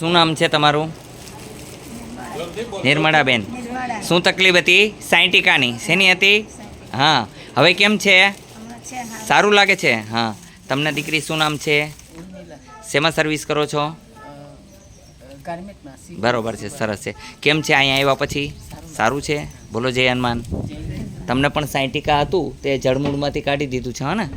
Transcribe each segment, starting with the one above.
શું નામ છે તમારું? નિર્મળાબેન. શું તકલીફ હતી? સાયન્ટિકાની શેની હતી? હા. હવે કેમ છે? સારું લાગે છે? હા. તમને દીકરી શું નામ છે? શેમાં સર્વિસ કરો છો? બરોબર છે. સરસ છે. કેમ છે? અહીંયા આવ્યા પછી? સારું છે? બોલો, જય હનુમાન. તમને પણ સાયન્ટિકા હતું? તે જળમૂળમાંથી કાઢી દીધું છે, હા ને?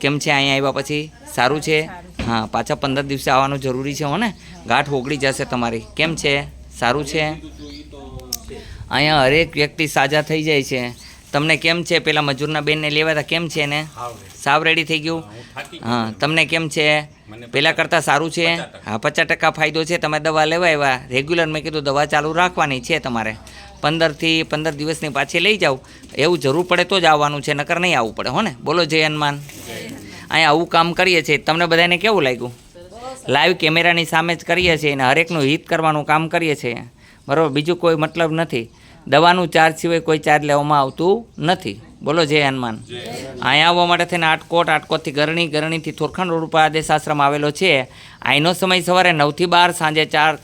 કેમ છે? અહીંયા આવ્યા પછી? સારું છે? હા પાછા પંદર દિવસે આવવાનું જરૂરી છે હો ને ગાંઠ ઓગળી જશે તમારી. કેમ છે? સારું છે? અહીંયા હરેક વ્યક્તિ સાજા થઈ જાય છે. તમને કેમ છે? પેલા મજૂરના બેનને લેવા હતા. કેમ છે ને સાવ રેડી. થઈ ગયું? હા તમને કેમ છે? પેલા કરતાં સારું છે? હા પચાસ ટકા ફાયદો છે. તમે દવા લેવા એવા રેગ્યુલર મેં કીધું દવા ચાલુ રાખવાની છે તમારે. પંદરથી પંદર દિવસની પાછી લઈ જાઓ. એવું જરૂર પડે તો જ આવવાનું છે નકર નહીં આવવું પડે. હો ને બોલો જય હનુમાન. અહીંયા આવું કામ કરીએ છીએ. તમને બધાને કેવું લાગ્યું? લાઈવ કેમેરાની સામે જ કરીએ છીએ અને હરેકનું હિત કરવાનું કામ કરીએ છીએ. બરાબર? બીજું કોઈ મતલબ નથી. દવાનું ચાર્જ સિવાય કોઈ ચાર્જ લેવામાં આવતું નથી. બોલો જય હનુમાન. અહીંયા આવવા માટે થઈને આટકોટ આટકોટથી ગરણી ગરણીથી થોરખાણ રોડ ઉપર આદેશ આશ્રમ આવેલો છે. અહીંનો સમય સવારે નવથી બાર સાંજે ચાર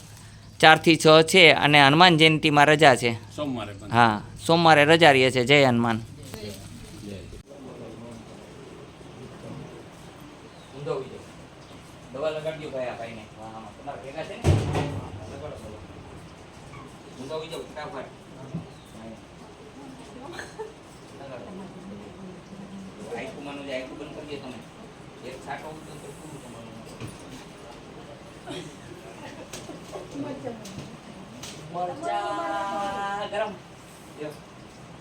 ચારથી છ છે અને હનુમાન જયંતિમાં રજા છે. સોમવારે હા સોમવારે રજા રહીએ છે. જય હનુમાન. દવા લગાડજો ભાઈ આ ભાઈને. તમારા ભેગા છે ને? હું આવી જાઓ ફટાફટ માનું છે, આયકું બંધ કરી દે તમે. એક છાંટો ઉતરો તો પૂરું તમારું? મરચા ગરમ.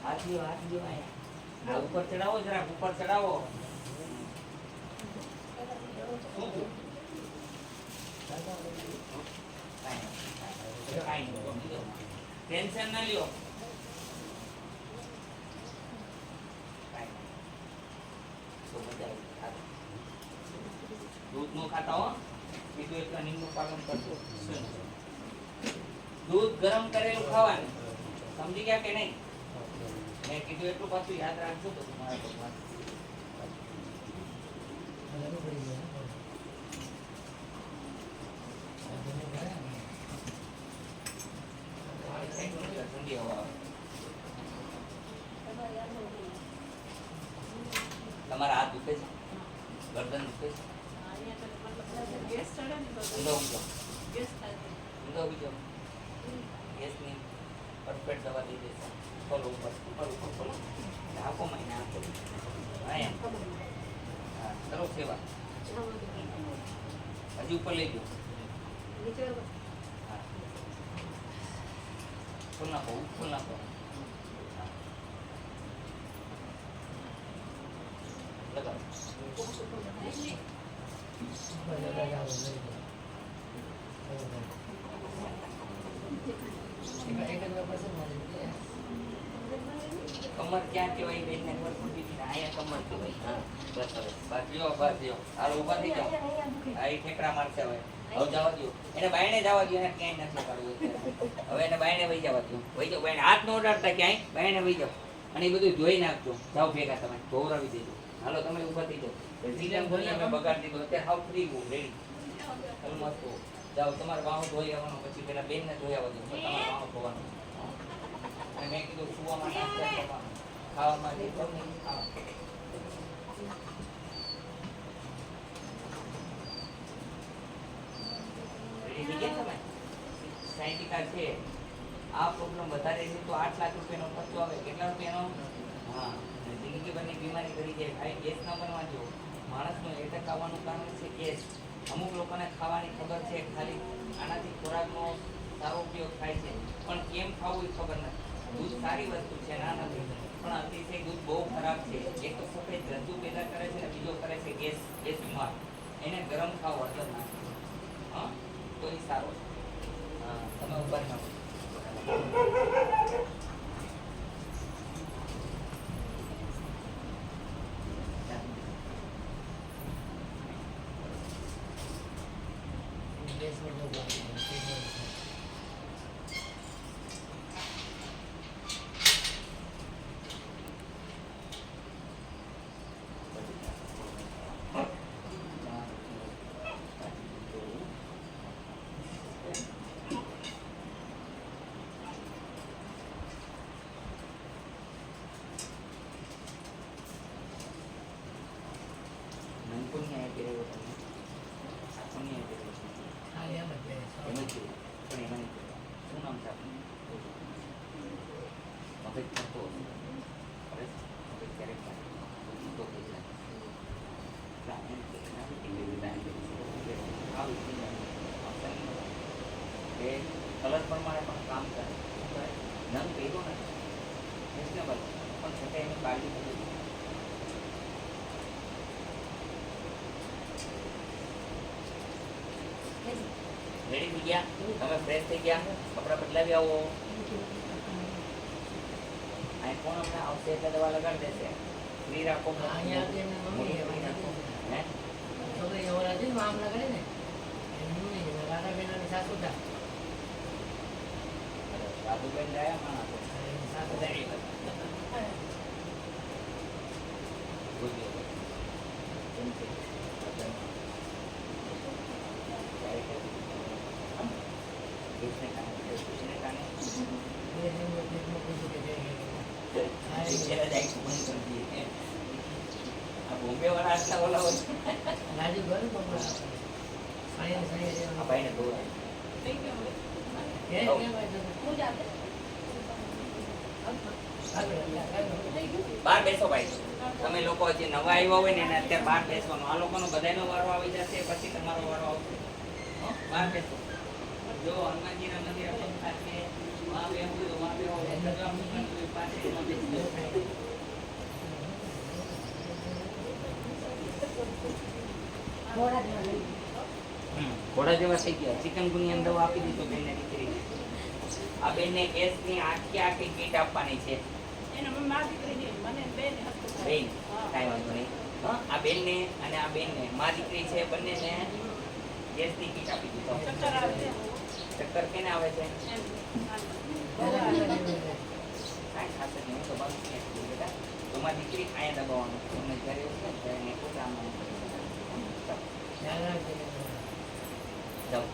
હાથ જો હાથ દ્યો અહીંયા. આ ઉપર ચડાવો જરાક, ઉપર ચડાવો શું થયું? કાંઈ નહીં, કાંઈ નહીં. ટેન્શન ના લ્યો. તો. દૂધનું ખાતા હો. કીધું એટલા નિયમનું પાલન કરજો દૂધ ગરમ કરેલું ખાવાનું. સમજી ગયા કે નહીં? મેં કીધું એટલું પાછું યાદ રાખજો બધું મારા ભગવાન ઠંડી હવા. તમારા હાથ દુખે છે? ગરદન દુખે છે? ઊંધો ઊંધો ઊંધો જાઓ. ગેસની પરફેક્ટ દવા દઈ દેશે ખોલો ઉપર ઉપર ઉપર ખોલો આપો હા, એમ. કરો સેવા. હજી ઉપર લઈ ગયો હા ખોલ નાખો ખોલ નાખો હા. લગાવો કમર ક્યાં કહેવાય કમર હા, બસ હવે. બસ, લ્યો બસ, લ્યો. હાલો થઈ જાઓ. આ ઠેકડા મારશે હવે. હવે જવા દો એને બાયણે જવા દો એને ક્યાંય નથી પાડવું હવે એને બાયણે વહી જવા દો વહી જાઓ. બાયણે હાથ નો ક્યાંય. બાયણે વહી અને એ બધું જોઈ નાખજો. જાઓ ભેગા તમે ધોવરાવી દેજો. હાલો, તમે ઊભા થઈ જાઓ. જીલામ ધોઈ અમે હાવ ફ્રી હું રેડી તમે જાઓ, તમારે વાહો ધોઈ આવવાનો, પછી પેલા બેનને ધોઈ આવવા તમારે વાહો ધોવાનું. મેં કીધું થઈ ગયા તમે? સાયન્ટિકા છે. આ વધારે છે તો આઠ લાખ રૂપિયાનો ખર્ચો આવે. કેટલા રૂપિયાનો? હા. અને બની બીમારી કરી જાય. ભાઈ ગેસ ન બનવા જો માણસનું એટેક આવવાનું કારણ છે ગેસ અમુક લોકોને ખાવાની ખબર છે, ખાલી આનાથી ખોરાકનો સારો ઉપયોગ થાય છે. પણ કેમ ખાવું એ ખબર નથી. દૂધ સારી વસ્તુ છે, ના નથી. પણ અતિશય દૂધ બહુ ખરાબ છે. એક તો સફેદ રજ્જુ પેદા કરે છે અને બીજો કરે છે ગેસ ગેસ બીમાર. એને ગરમ ખાવો અડધર નાખો હા? તો એ સારો છે. તમે ઉપર નાખો પ્રમાણે પણ કામ કરે શું કરે નંગ પહેર્યો ને રિઝનેબલ પણ છતાં એની કાળજી કરવી રેડી થઈ ગયા? તમે ફ્રેશ થઈ ગયા કપડાં બદલાવી આવો. અહીં કોણ હમણાં આવશે? એટલે દવા લગાડી દેશે. ફ્રી રાખો હે છોકરી એવો રાજી ને લગાડે ને. એમનું નહીં રાધા રાધાબેનની સાસુ હતા. દઈએ. આ બોમ્બે વાળા આટલા ઓલા હોય રાજુ ઘર પકડા સાયન સાયન આ બહાર બેસો ભાઈ. તમે લોકો જે નવા આવ્યા હોય ને એને અત્યારે બાર બેસવાનો. આ લોકોનો બધાયનો વારો આવી જશે પછી તમારો વારો આવશે. બાર બેસો. જો હનુમાનજીના મંદિર આપણે પાસે વાં તો વાં બેહો. પાસે. ઘોડા જેવા થઈ ગયા. ચિકનગુનિયા દવા આપી દીધો બેનને દીકરીને આ બેનને ગેસની આખી આખી કીટ આપવાની છે. બેન બેન કાંઈ વાંધો નહીં. હા આ બેનને અને આ બેનને મા દીકરી છે બંનેને કેસની કીટ આપી દીધો. ચક્કર કેને આવે છે? કાંઈ ખાસ જ નહીં હું તો બસ બેટા તો મારી દીકરી અહીંયા દબાવવાનું તમને જ્યારે એવું ને ત્યારે એને પોતે આમ આમ કરી દેવાનું. જાઓ.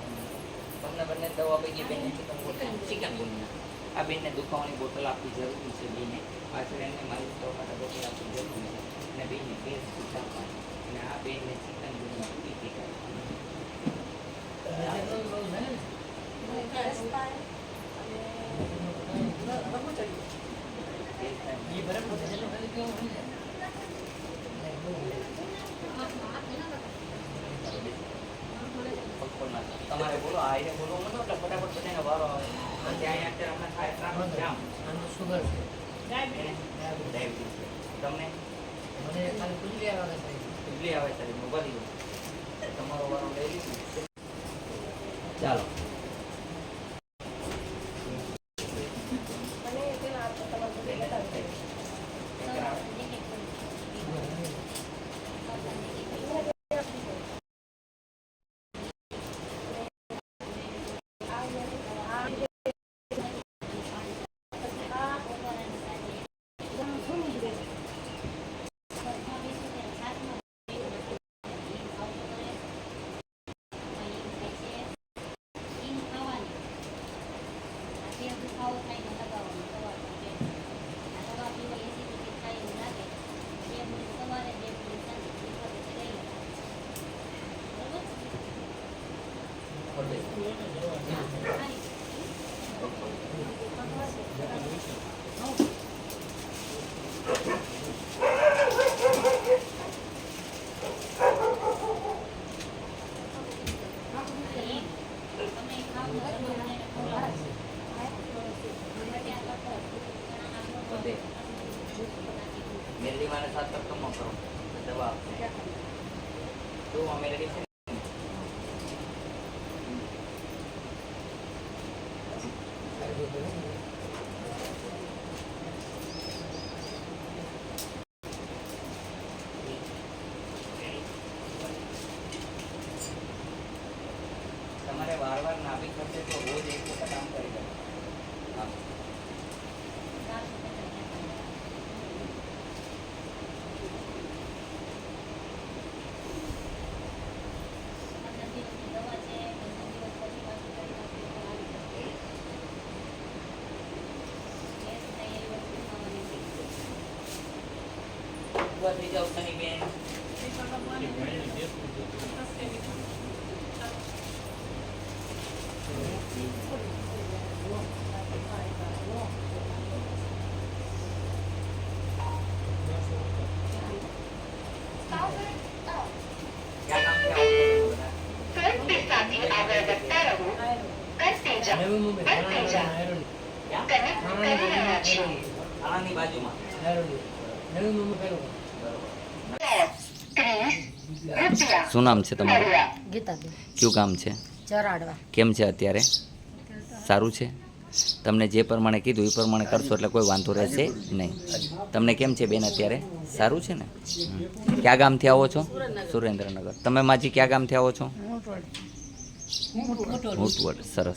તમને બંને દવા આપી ગઈ બેનને ચિકન ચિકન ગુનિયા આ બેનને દુખાવાની બોટલ આપવી જરૂરી છે બેને. પાછળ એમને માલિશ કરવા માટે બોટલ આપવી જરૂરી છે. અને બેનને ગેસ કીટ આપવાની અને આ બેનને ચિકન ગુનિયા ઈ કીટ આપવાની ગેસ થાય. પગપળના. આ એને બોલવું નતો એટલે ફટાફટ બધાને વારો આવે. અહીંયા અત્યારે હમણાં થાય ટ્રાફિક જામ સુગર છે. ડાયાબિટીસ તમને? મને ખાલી પૂછી આવે સાહેબ ઇડલી આવે છે મોબાઈલ તમારો વારો લઈ લીધું. ચાલો. મેલડી મારે તક કમો કરો દવા આપશે જો અમે રેડી છે ને? તમારે વાર વાર નાભી ખર્ચે તો રોજ એક વખત આમ કરી દો હા ઊભા થઈ જાઓ સની બેન નવી મુંબઈ થાણા નગરમાં આની બાજુમાં હેરોડી નવી મુંબઈ પેલું શું નામ છે તમારું? ગીતાબેન. કયું કામ છે? ચરાડવા. કેમ છે અત્યારે? સારું છે? તમને જે પ્રમાણે કીધું એ પ્રમાણે કરશો એટલે કોઈ વાંધો રહેશે નહીં. તમને કેમ છે બેન અત્યારે? સારું છે ને? કયા ક્યાં ગામથી આવો છો? સુરેન્દ્રનગર. તમે માજી ક્યાં ગામથી આવો છો? મોટવડ. સરસ.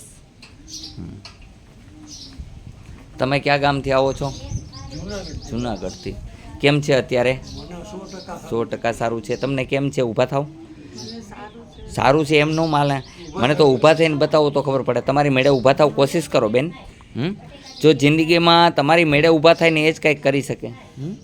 તમે ક્યાં ગામથી આવો છો? જુનાગઢથી. કેમ છે અત્યારે? સો ટકા સારું છે. તમને કેમ છે? ઊભા થાવ. સારું છે એમ ન માલે. મને તો ઊભા થઈને બતાવો તો ખબર પડે. તમારી મેળે ઊભા થાવ, કોશિશ કરો બેન. હમ? જો જિંદગીમાં તમારી મેળે ઊભા થાય ને એ જ કંઈક કરી શકે. હમ?